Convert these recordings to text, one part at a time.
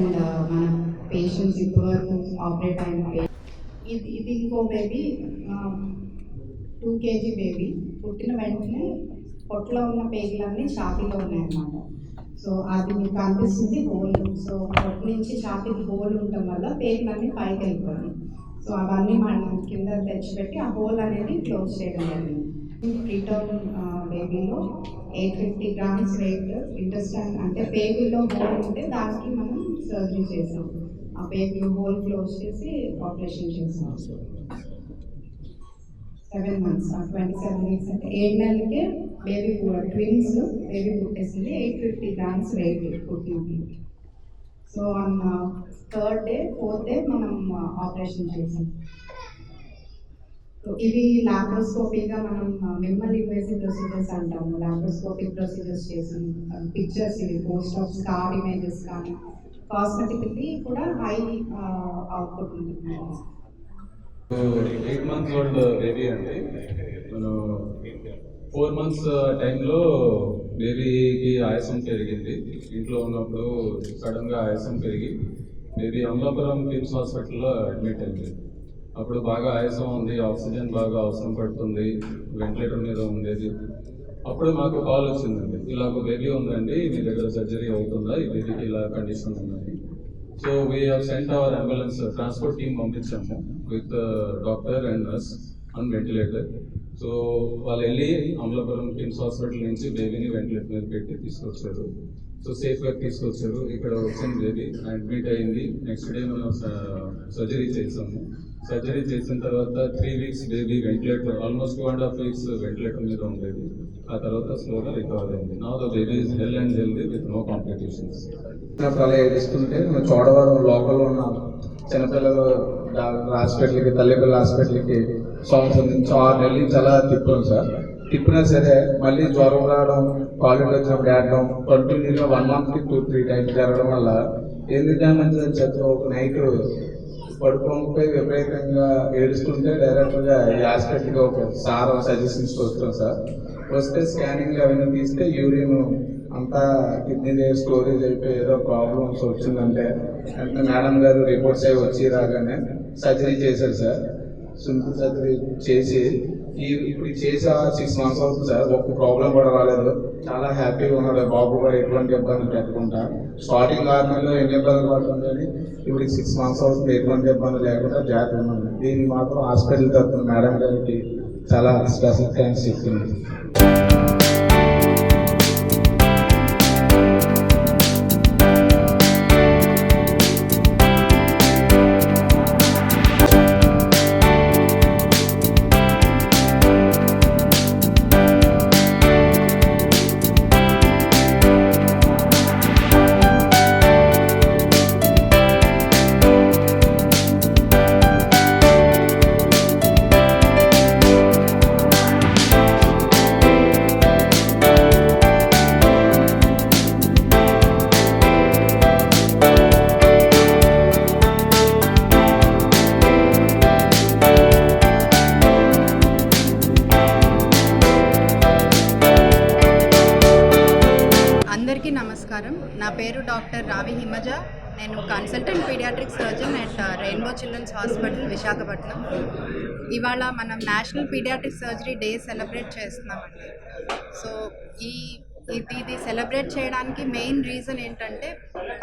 మన పేషెంట్స్ ఇప్పటివరకు ఆపరేట్ అయిన ఇది ఇది ఇంకో బేబీ టూ కేజీ బేబీ పుట్టిన వెంటనే పొట్టలో ఉన్న పేగులన్నీ షాపింగ్లో ఉన్నాయన్నమాట. సో అది మీకు అనిపిస్తుంది హోల్ సో పొట్టు నుంచి షాపింగ్ హోల్ ఉండటం వల్ల పేగులన్నీ పైకి వెళ్ళిపోయి సో అవన్నీ మనం కింద తెచ్చిపెట్టి ఆ హోల్ అనేది క్లోజ్ చేయడం జరిగింది. Preterm బేబీలో eight fifty grams weight intestine అంటే పేగుల్లో హోల్ ఉంటే దానికి మనం సర్జరీ చేసాం. ఆ పేగులు హోల్ క్లోజ్ చేసి ఆపరేషన్ చేసాం. Seven months twenty seven weeks అంటే ఏడు నెలలకే బేబీ ట్విన్స్ బేబీ పుట్టేసింది. ఎయిట్ ఫిఫ్టీ గ్రామ్స్ వెయిట్ పుట్టినప్పుడు సో అన్న థర్డ్ డే ఫోర్త్ డే మనం ఆపరేషన్ చేసాం. ఇవి లాప్రోస్కోపీగా మనం మిమ్మల్ ఇన్వేసివ్ ప్రొసీజర్స్ అంటాము. లాప్రోస్కోపిక్ ప్రొసీజర్స్ చేసాం పిక్చర్స్ ఇవి పోస్ట్ ఆఫ్ స్కార్ ఇమేజెస్ కానీ కాస్మెటిక్లీ కూడా హై అవుట్పుట్ ఉంటుంది. ఎయిట్ మంత్స్ ఓల్డ్ బేబీ అండి. మనం ఫోర్ మంత్స్ టైంలో బేబీకి ఆయాసం పెరిగింది. ఇంట్లో ఉన్నప్పుడు సడన్గా ఆయాసం పెరిగి బేబీ అమలాపురం కిమ్స్ హాస్పిటల్లో అడ్మిట్ అయింది. అప్పుడు బాగా ఆయాసం ఉంది ఆక్సిజన్ బాగా అవసరం పడుతుంది వెంటిలేటర్ మీద ఉండేది. అప్పుడు మాకు కాల్ వచ్చిందండి. ఇలా ఒక బేబీ ఉందండి మీ దగ్గర సర్జరీ అవుతుందా? ఈ బేబీకి ఇలా కండిషన్ ఉందండి. So we have sent our ambulance transport team పంపించాము with doctor and nurse on ventilator so వాళ్ళు వెళ్ళి అమలాపురం కిమ్స్ హాస్పిటల్ నుంచి బేబీని వెంటిలేటర్ మీద పెట్టి తీసుకొచ్చారు. సో సేఫ్గా తీసుకొచ్చారు. ఇక్కడ వచ్చిన బేబీ అడ్మిట్ అయింది. నెక్స్ట్ డే మనం సర్జరీ చేసాము. సర్జరీ చేసిన తర్వాత three weeks baby ventilator almost two and half weeks ventilator మీద ఉండేది. ఆ తర్వాత స్లోగా రికవర్ అయింది. Now the baby is hale and healthy with no complications చిన్నప్పుడు అలా ఏడుస్తుంటే చోడవరం లోకల్లో ఉన్న చిన్నపిల్లలు హాస్పిటల్కి తల్లిపల్లి హాస్పిటల్కి సంవత్సరం నుంచి ఆరు నెలల నుంచి అలా తిప్పాను సార్. తిప్పినా సరే మళ్ళీ జ్వరం రావడం కాలేజ్ వచ్చినప్పుడు ఆడడం కంటిన్యూగా వన్ మంత్కి టూ త్రీ టైమ్స్ జరగడం వల్ల ఎందుకంటే మంచిదని చెత్త ఒక నైట్ పడుకోకపోయి విపరీతంగా ఏడుస్తుంటే డైరెక్ట్గా ఈ హాస్పిటల్కి ఒక సార్ సజెషన్స్కి వస్తాం సార్. వస్తే స్కానింగ్ అవన్నీ తీస్తే యూరిన్ అంతా కిడ్నీ స్టోరేజ్ అయిపోయి ఏదో ప్రాబ్లమ్స్ వచ్చిందంటే అంటే మేడం గారు రిపోర్ట్స్ అవి వచ్చి రాగానే సర్జరీ చేశారు సార్. సింపుల్ సర్జరీ చేసి ఈ ఇప్పుడు చేసి సిక్స్ మంత్స్ అవుతుంది సార్. ఒక్క ప్రాబ్లం కూడా రాలేదు. చాలా హ్యాపీగా ఉన్నాడు. బాబు కూడా ఎటువంటి ఇబ్బంది పెట్టకుండా స్టార్టింగ్ ఆరు నెలలో ఎన్ని ఇబ్బందులు పడుతుంది అని ఇప్పుడు సిక్స్ మంత్స్ అవుతుంది. ఎటువంటి ఇబ్బంది లేకుండా జాగ్రత్త ఉన్నాను దీన్ని మాత్రం హాస్పిటల్ తరఫున మేడం గారికి చాలా స్పెషల్ థ్యాంక్స్ చెప్తున్నాను. పేరు డాక్టర్ రావి హిమజ. నేను consultant pediatric surgeon at Rainbow Children's Hospital Visakhapatnam. ఇవాళ మనం national pediatric surgery day celebrate చేస్తున్నామండి. సో ఈ ఇది ఇది సెలబ్రేట్ చేయడానికి మెయిన్ రీజన్ ఏంటంటే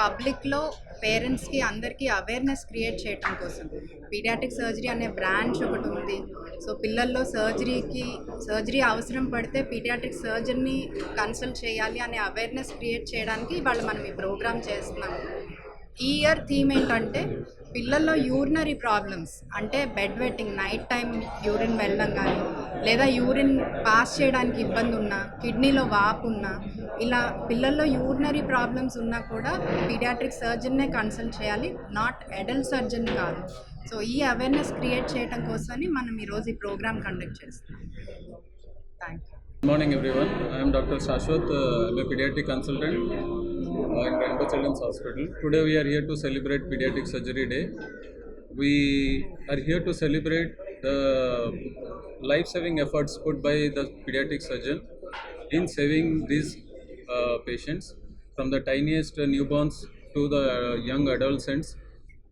పబ్లిక్లో పేరెంట్స్కి అందరికీ అవేర్నెస్ క్రియేట్ చేయడం కోసం. పీడియాటిక్ సర్జరీ అనే బ్రాంచ్ ఒకటి ఉంది. సో పిల్లల్లో సర్జరీకి సర్జరీ అవసరం పడితే పీడియాటిక్ సర్జరీని కన్సల్ట్ చేయాలి అనే అవేర్నెస్ క్రియేట్ చేయడానికి ఇవాళ మనం ఈ ప్రోగ్రామ్ చేస్తున్నాము ఈ ఇయర్ థీమ్ ఏంటంటే పిల్లల్లో యూరినరీ ప్రాబ్లమ్స్ అంటే bed wetting night time urine వెళ్ళడం కానీ లేదా యూరిన్ పాస్ చేయడానికి ఇబ్బంది ఉన్నా కిడ్నీలో వాపు ఉన్నా ఇలా పిల్లల్లో యూరినరీ ప్రాబ్లమ్స్ ఉన్నా కూడా పీడియాట్రిక్ సర్జన్నే కన్సల్ట్ చేయాలి నాట్ అడల్ట్ సర్జన్ కాదు. సో ఈ అవేర్నెస్ క్రియేట్ చేయడం కోసమని మనం ఈరోజు ఈ ప్రోగ్రామ్ కండక్ట్ చేస్తాం thank you good morning everyone I'm doctor Shashwat Shashwat. Uh, pediatric uh, in Rainbow Children's Hospital. Today, we are here to celebrate Pediatric Surgery Day. We are here to celebrate the life-saving efforts put by the pediatric surgeon in saving these uh, patients from the tiniest newborns to the young adolescents,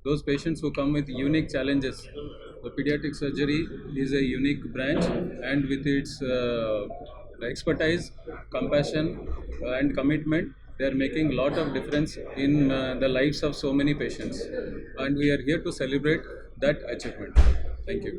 those patients who come with unique challenges. The pediatric surgery is a unique branch, and with its uh, expertise, compassion, uh, and commitment, they are making a lot of difference in uh, the lives of so many patients. And we are here to celebrate that achievement. Thank you.